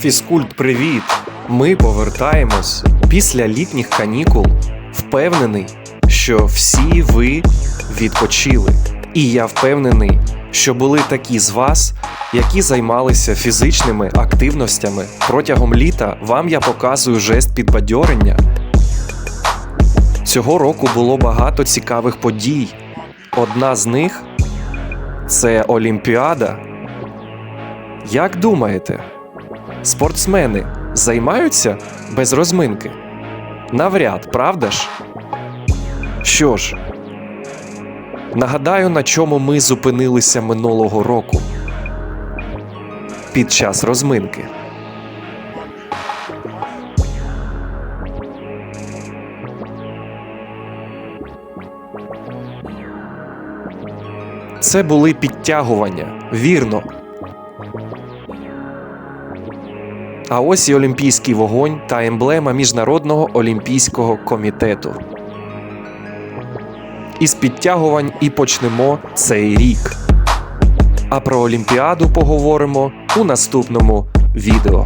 Фізкульт, привіт! Ми повертаємось після літніх канікул. Впевнений, що всі ви відпочили. І я впевнений, що були такі з вас, які займалися фізичними активностями. Протягом літа вам я показую жест підбадьорення. Цього року було багато цікавих подій. Одна з них це Олімпіада. Як думаєте, спортсмени займаються без розминки? Навряд, правда ж? Що ж, нагадаю, на чому ми зупинилися минулого року під час розминки. Це були підтягування, вірно. А ось і Олімпійський вогонь та емблема Міжнародного олімпійського комітету. Із підтягувань і почнемо цей рік. А про Олімпіаду поговоримо у наступному відео.